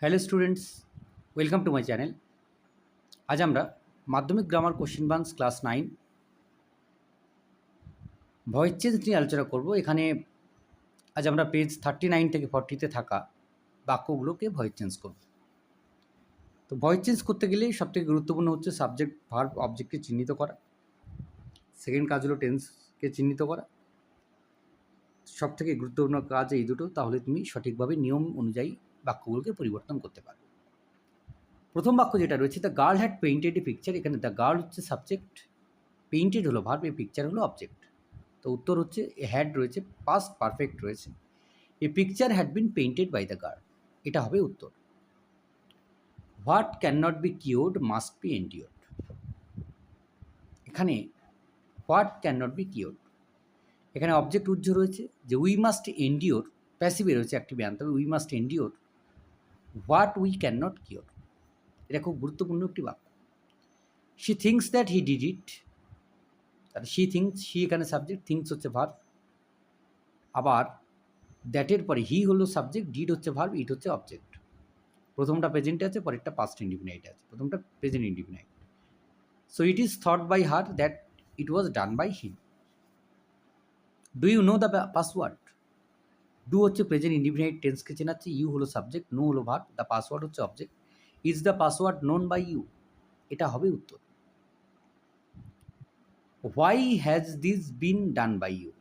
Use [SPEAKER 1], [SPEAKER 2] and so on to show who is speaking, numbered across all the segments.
[SPEAKER 1] Hello students, welcome to my channel. আজ আমরা মাধ্যমিক grammar question banks class nine voice change নিয়ে আলোচনা করব। এখানে আজ আমরা পেজ থার্টি নাইন থেকে ফর্টিতে থাকা বাক্যগুলোকে ভয়েস চেঞ্জ করব। তো ভয়েস চেঞ্জ করতে গেলে সবথেকে গুরুত্বপূর্ণ হচ্ছে সাবজেক্ট, ভার্ব, অবজেক্টকে চিহ্নিত করা। সেকেন্ড কাজ হলো টেন্সকে চিহ্নিত করা। সব থেকে গুরুত্বপূর্ণ কাজ এই দুটো, তাহলে তুমি সঠিকভাবে নিয়ম অনুযায়ী বাক্যগুলোকে পরিবর্তন করতে পারবে। প্রথম বাক্য যেটা রয়েছে the girl had painted a picture এখানে দ্য গার্ল হচ্ছে সাবজেক্ট পেইন্টেড হলো ভার্ব এ পিকচার হলো অবজেক্ট তো উত্তর হচ্ছে এ হ্যাড রয়েছে পাস্ট পারফেক্ট রয়েছে। A picture had been painted by the girl এটা হবে উত্তর। What can not be cured must be endured এখানে what can not be cured এখানে অবজেক্ট উজ্জ্ব রয়েছে, যে উই মাস্ট এন্ডিওর প্যাসিভে রয়েছে একটি ব্যান তবে we must endure what we can not cure এটা খুব গুরুত্বপূর্ণ একটি বাক্য। She thinks that he did it তাহলে শি থিঙ্কস শি এখানে সাবজেক্ট থিঙ্কস হচ্ছে ভার্ব আবার দ্যাটের পরে হি হলো সাবজেক্ট ডিড হচ্ছে ভার্ব ইট হচ্ছে অবজেক্ট প্রথমটা প্রেজেন্টে আছে, পরেরটা পাস্ট ইন্ডিফিনাইট আছে। প্রথমটা present indefinite so it is thought by her that it was done by him do you know the password do হচ্ছে প্রেজেন্ট ইন্ডিফিনাইট টেন্সকে চেনাচ্ছে ইউ হলো সাবজেক্ট নো হলো ভার্ব দ্য পাসওয়ার্ড হচ্ছে object is the password known by you এটা হবে উত্তর। Why has this been done by you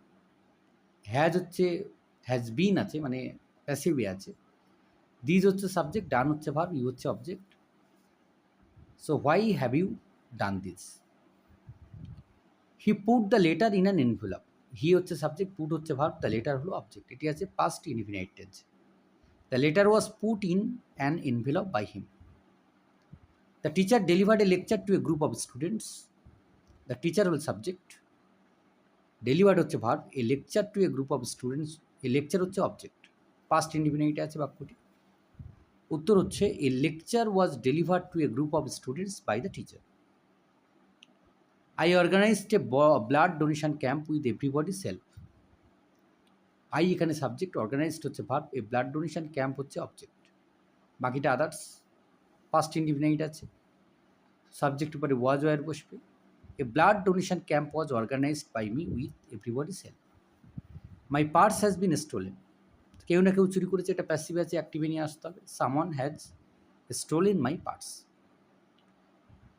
[SPEAKER 1] has হচ্ছে হ্যাজ বিন আছে মানে প্যাসিভে আছে। দিজ হচ্ছে সাবজেক্ট ডান হচ্ছে ভার্ব ইউ হচ্ছে object so why have you done this he put the letter in an envelope he হচ্ছে সাবজেক্ট পুট হচ্ছে ভার্ব দ্য লেটার হলো অবজেক্ট এটি আছে past infinite tense the letter was put in an envelope by him the teacher delivered a lecture to a group of students the teacher হল subject delivered হচ্ছে verb a lecture to a group of students a lecture হচ্ছে object past ইনডিফিনাইটে আছে বাক্যটি। উত্তর হচ্ছে a lecture was delivered to a group of students by the teacher I organised a blood donation camp with everybody self I এখানে subject organised হচ্ছে verb a blood donation camp হচ্ছে object বাকিটা others first indefinite আছে। Subject উপরে was were বসবে। A blood donation camp was organised by me with everybody self my purse has been stolen কেউ না কেউ চুরি করেছে এটা প্যাসিভ আছে অ্যাক্টিভে নিয়ে আসতে হবে। Someone has stolen my purse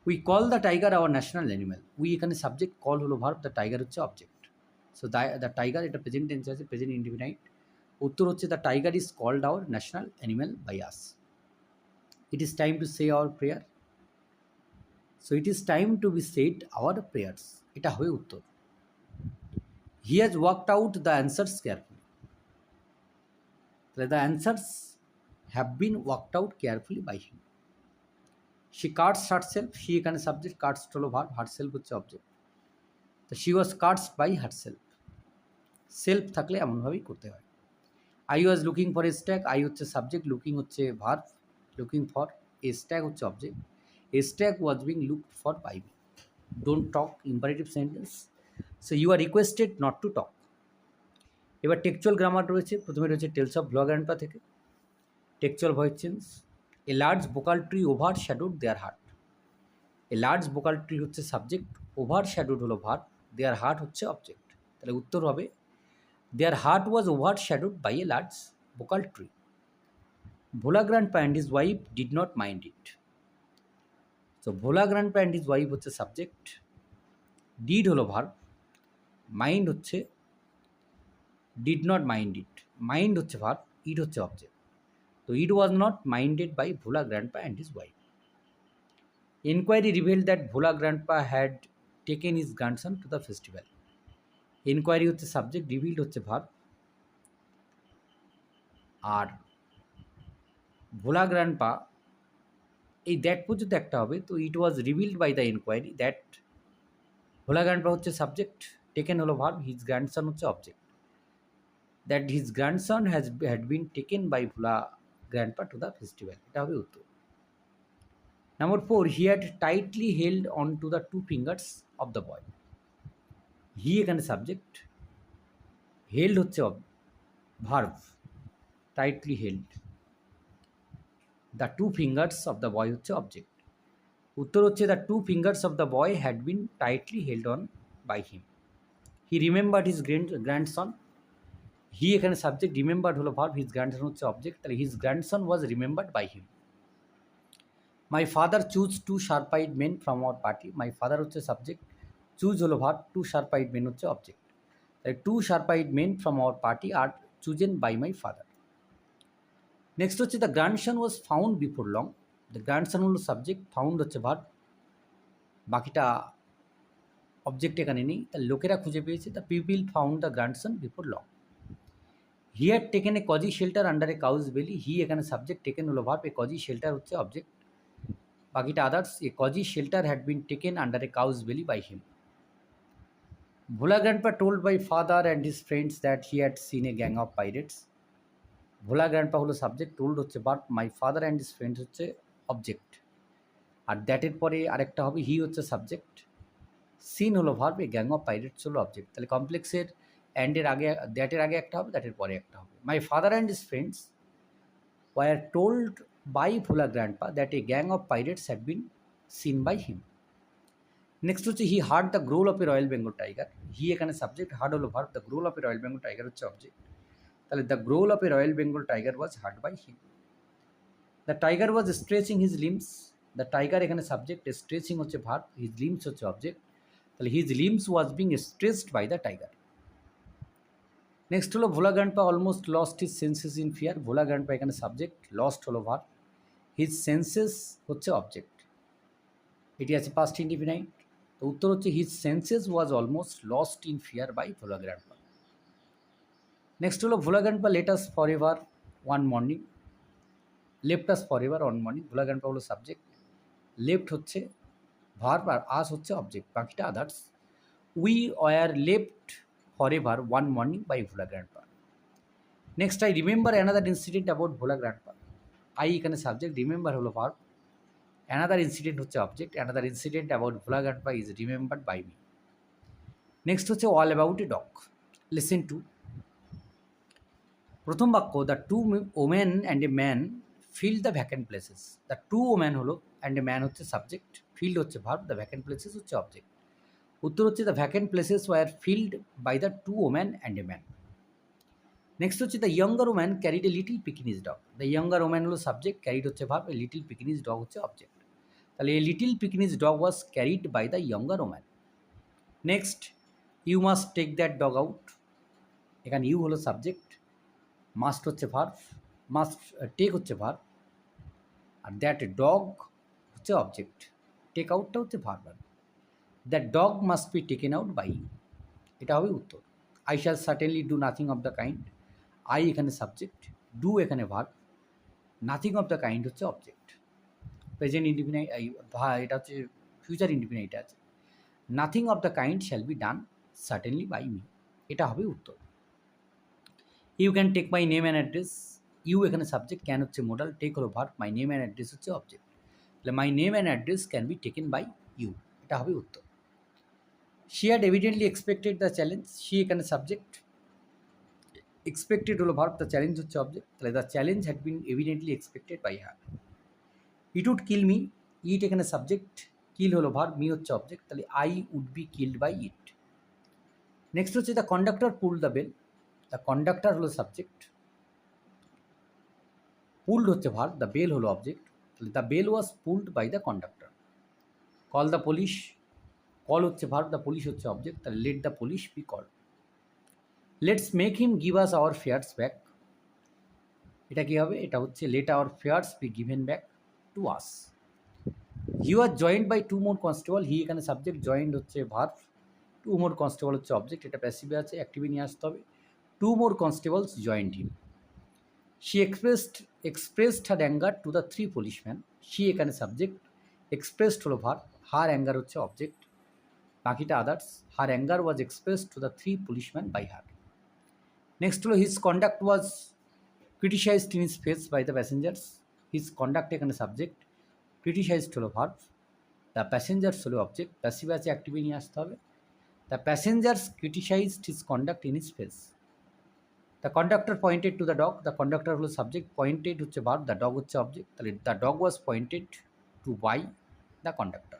[SPEAKER 1] we call the tiger our national animal we এখানে সাবজেক্ট কল হলো ভার্ব দ্য টাইগার হচ্ছে অবজেক্ট সো দ্য টাইগার এটা প্রেজেন্ট টেন্স আছে প্রেজেন্ট ইন্ডিফিনাইট উত্তর হচ্ছে the tiger is called our national animal by us it is time to say our prayer so it is time to be said our prayers এটা হবে উত্তর. He has worked out the answers carefully তাহলে the answers have been worked out carefully by him she cards herself she এখানে subject cards হলো verb herself হচ্ছে object তো she was cards by herself থাকলে এমনভাবেই করতে হয়। I was looking for a stack I হচ্ছে subject looking হচ্ছে verb looking for a stack হচ্ছে object a stack was being look for by me don't talk imperative sentence so you are requested not to talk এবার textual grammar রয়েছে, প্রথমে রয়েছে tales of blog অ্যান্ডপা থেকে। Textual voice change a large bakul tree overshadowed their heart a large bakul tree হচ্ছে subject overshadowed হলো verb their heart হচ্ছে object তাহলে উত্তর হবে their heart was overshadowed by a large bakul tree Bhola grand pa and his wife did not mind it. So Bhola grand pa and his wife হচ্ছে subject, did হলো verb mind হচ্ছে, did not mind it. Mind হচ্ছে ভার it হচ্ছে object তো it was not minded by Bhola grandpa and his wife enquiry reveal that Bhola grandpa had taken his grandson to the festival enquiry হচ্ছে subject revealed হচ্ছে verb আর ভোলা grandpa এই that পর্যন্ত একটা হবে, তো it was revealed by the enquiry that Bhola grandpa হচ্ছে subject taken হলো verb his grandson হচ্ছে object that his grandson has had been taken by Bhola grandpa to the festival এটা হবে উত্তর। Number four he had tightly held on to the two fingers of the boy he এখানে subject held হচ্ছে verb tightly held the two fingers of the boy হচ্ছে object উত্তর হচ্ছে the two fingers of the boy had been tightly held on by him he remembered his grand grandson he এখানে subject remembered হলো verb his grandson হচ্ছে object তাহলে his grandson was remembered by him my father chose two sharp eyed men from our party my father হচ্ছে subject choose হলো verb two sharp eyed men হচ্ছে object তাই two sharp eyed men from our party are chosen by my father next হচ্ছে the grandson was found before long the grandson হলো subject found হচ্ছে verb বাকিটা object এখানে নেই। তার লোকেরা খুঁজে পেয়েছে the people found the grandson before long he had taken a cosy shelter under a cow's belly he এখানে সাবজেক্ট টেকেন হলো ভার্ব এ কজি শেল্টার হচ্ছে অবজেক্ট বাকিটা others a cosy shelter had been taken under a cow's belly by him Bhola grandpa told by father and his friends that he had seen a gang of pirates Bhola grandpa হলো subject told হচ্ছে but my father and his friends হচ্ছে object আর দ্যাটের পরে আরেকটা হবে he হচ্ছে subject seen হলো verb a gang of pirates হলো অবজেক্ট তাহলে কমপ্লেক্সের অ্যান্ডের আগে দ্যাটের আগে একটা হবে দ্যাটের পরে একটা হবে। My father and his friends were told by Bhola grandpa that a gang of pirates had been seen by him next হচ্ছে he heard the growl of a royal Bengal tiger he এখানে subject heard হলো verb the growl of a royal Bengal tiger হচ্ছে object তাহলে the growl of a royal Bengal tiger was heard by him the tiger was stretching his limbs the tiger এখানে subject stretching হচ্ছে verb his limbs হচ্ছে object তাহলে his limbs was being stretched by the tiger next হলো Bhola grandpa almost lost his senses in fear Bhola grandpa এখানে subject lost হলো verb his senses হচ্ছে object এটি আছে past indefinite তো উত্তর হচ্ছে his senses was almost lost in fear by Bhola grandpa next হলো Bhola grandpa left us for ever one morning left us for ever one morning Bhola grandpa হলো subject left হচ্ছে verb আর us হচ্ছে object বাকিটা others we were left ever one morning by Bhola grandpa next I remember another incident about Bhola grandpa I এখানে subject remember হলো verb another incident হচ্ছে object another incident about Bhola grandpa is remembered by me next হচ্ছে all about a dog listen to প্রথম বাক্য the two women and a man filled the vacant places the two woman হলো and a man হচ্ছে subject filled হচ্ছে verb the vacant places হচ্ছে object উত্তর হচ্ছে the vacant places were filled by the two woman and a man next হচ্ছে the younger woman carried a little pekinese dog the younger woman হলো subject carried হচ্ছে verb a little pekinese dog হচ্ছে object তাহলে a little pekinese dog was carried by the younger woman next you must take that dog out এখানে you হলো subject must হচ্ছে verb must take হচ্ছে verb আর that dog হচ্ছে object take আউটটা হচ্ছে verb that dog must be taken out by এটা হবে উত্তর। I shall certainly do nothing of the kind. I এখানে সাবজেক্ট, ডু এখানে verb. Nothing of the kind হচ্ছে অবজেক্ট। প্রেজেন্ট ইন্ডিপেন্ডেন্ট এটা হচ্ছে ফিউচার ইন্ডিপেন্ডেন্ট আছে। Nothing of the kind shall be done certainly by me. এটা হবে উত্তর। You can take my name and address. You এখানে সাবজেক্ট, ক্যান হচ্ছে মোডাল, টেক হলো verb, my name and address হচ্ছে অবজেক্ট। তাহলে my name and address can be taken by you. এটা হবে উত্তর। She had evidently expected the challenge she এখানে subject expected হলো ভার্ব দ্য চ্যালেঞ্জ হচ্ছে অবজেক্ট তাহলে the challenge had been evidently expected by her it would kill me it এখানে subject kill হলো verb me হচ্ছে অবজেক্ট তাহলে I would be killed by it next হচ্ছে the conductor pull the bell the conductor হলো subject pulled হচ্ছে verb the bell হলো object তাহলে the bell was pulled by the conductor call the police call হচ্ছে verb the police হচ্ছে object তাহলে let the police be call let's make him give us our fares back এটা কী হবে? এটা হচ্ছে let our fares be given back to us you are joined by two more constable he এখানে subject joined হচ্ছে verb two more constable হচ্ছে object এটা প্যাসিভে আছে অ্যাক্টিভে নিয়ে আসতে হবে। Two more constables joined him she expressed expressed her anger to the three policeman she এখানে সাবজেক্ট এক্সপ্রেসড হলো ভার হার অ্যাঙ্গার হচ্ছে অবজেক্ট বাকিটা others her anger was express to the three policeman by her next হলো his conduct was criticised in his face by the passengers his conduct এখানে subject criticised হলো verb the passengers হলো object passive আছে অ্যাক্টিভে নিয়ে আসতে হবে। The passengers criticised his conduct in his face the conductor pointed to the dog the conductor হলো subject pointed হচ্ছে ভার্ব দ্য ডগ হচ্ছে অবজেক্ট তাহলে the dog was pointed to by the conductor